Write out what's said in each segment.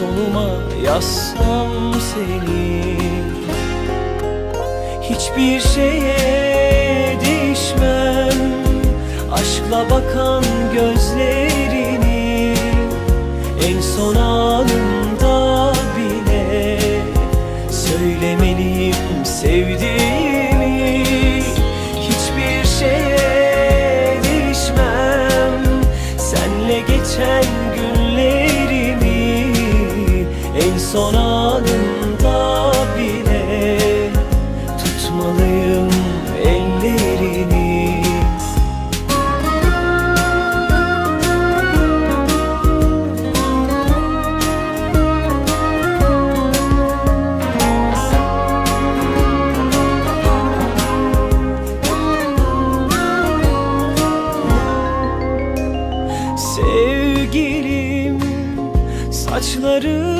En sonuma yazsam seni. Hiçbir şeye değişmem. Aşkla bakan gözlerini En son son anımda bile Tutmalıyım ellerini. Sevgilim saçlarını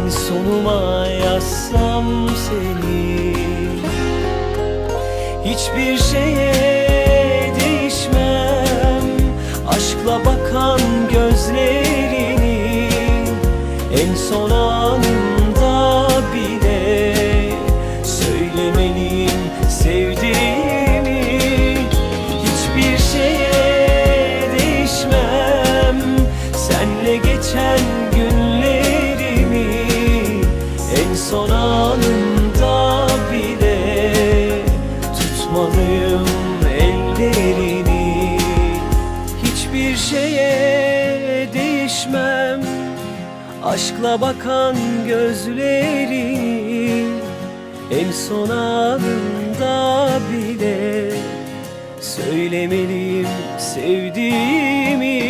En sonuma yazsam seni. Hiçbir şeye değişmem. Aşkla bakan gözlerini En son anımda bile Söylemeliyim sevdiğimi. Hiçbir şeye değişmem. Senle geçen Tutmalıyım ellerini Hiçbir şeye değişmem. Aşkla bakan gözlerini En son anımda bile Söylemeliyim sevdiğimi